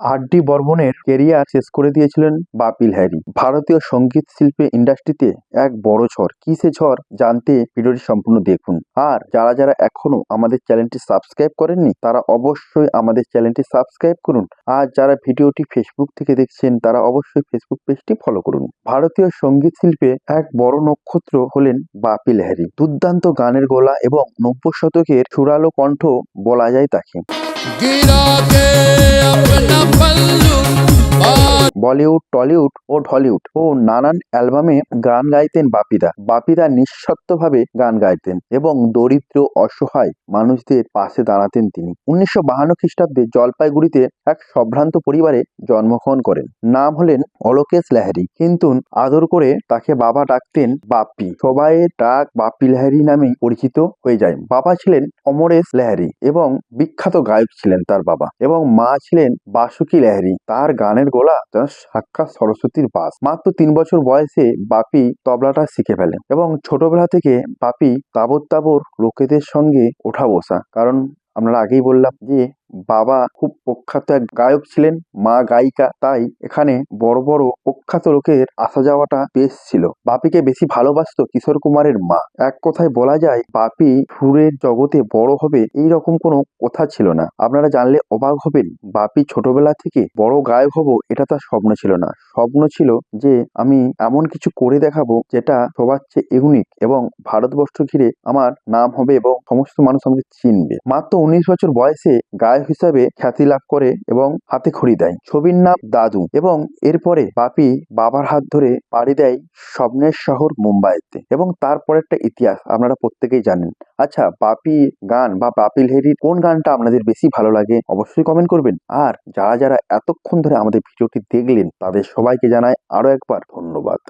আর D বর্মনের career শেষ করে দিয়েছিলেন বাপিল হ্যারি। ভারতীয় সংগীত শিল্পে ইন্ডাস্ট্রিতে এক বড় ঝড়। কি সে ঝড় জানতে ভিডিওটি সম্পূর্ণ দেখুন। আর যারা যারা এখনও আমাদের চ্যানেলটি সাবস্ক্রাইব করেননি, তারা অবশ্যই আমাদের চ্যানেলটি সাবস্ক্রাইব করুন। আর যারা ভিডিওটি ফেসবুক থেকে দেখছেন, তারা অবশ্যই ফেসবুক পেজটি ফলো করুন। ভারতীয় সংগীত শিল্পে এক বড় নক্ষত্র হলেন বাপিল হ্যারি। দুর্দান্ত গানের গলা এবং নব্বই শতকের সুরালো কণ্ঠ বলা যায় তাকে। गिरा के अपना पल्लू और বলিউড, টলিউড ও ঢলিউড ও নানান অ্যালবামে গান গাইতেন বাপিদা। বাপিদা নিঃস্বার্থভাবে গান গাইতেন এবং দরিদ্র, অসহায় মানুষদের পাশে দাঁড়াতেন তিনি। উনিশশো বাহান্ন খ্রিস্টাব্দে জলপাইগুড়িতে এক সম্ভ্রান্ত পরিবারে জন্মগ্রহণ করেন। নাম হলেন অলোকেশ লাহারি কিন্তু আদর করে তাকে বাবা ডাকতেন বাপ্পি। সবাই ডাক বাপ্পি লাহারি নামেই পরিচিত হয়ে যায়। বাবা ছিলেন অমরেশ লাহারি এবং বিখ্যাত গায়ক ছিলেন তার বাবা এবং মা ছিলেন বাসুকি লাহারি তার গানের গোলা যেন সাক্ষাৎ সরস্বতীর বাস। মাত্র তিন বছর বয়সে বাপি তবলাটা শিখে ফেলেন এবং ছোটবেলা থেকে বাপি তাবর তাবর লোকেদের সঙ্গে ওঠা বসা। কারণ আমরা আগেই বললাম যে বাবা খুব প্রখ্যাত এক গায়ক ছিলেন, মা গায়িকা। তাই এখানে বড় বড় প্রখ্যাত লোকের আসা যাওয়াটা বেশ ছিল। বাপিকে বেশি ভালোবাসতো কিশোর কুমারের মা। এক কথায় বলা যায়, বাপি সুরের জগতে বড় হবে এই রকম কোনো কথা ছিল না। আপনারা জানলে অবাক হবেন, বাপি ছোটবেলা থেকে বড় গায়ক হব এটা তার স্বপ্ন ছিল না। স্বপ্ন ছিল যে আমি এমন কিছু করে দেখাবো যেটা সবার চেয়ে ইউনিক এবং ভারতবর্ষ ঘিরে আমার নাম হবে এবং সমস্ত মানুষ আমাকে চিনবে। মাত্র উনিশ বছর বয়সে গায়ক হিসাবে খ্যাতি লাভ করে এবং হাতে খড়ি দেয়। ছবির নাম দাদু এবং এরপরে বাপি বাবার হাত ধরে পাড়ি দেয় স্বপ্নের শহর মুম্বাইতে এবং তারপর একটা ইতিহাস আপনারা প্রত্যেকেই জানেন। আচ্ছা বাপি গান বা বাপিল হেরির কোন গানটা আপনাদের বেশি ভালো লাগে অবশ্যই কমেন্ট করবেন। আর যারা যারা এতক্ষণ ধরে আমাদের ভিডিওটি দেখলেন তাদের সবাইকে জানায় আরও একবার ধন্যবাদ।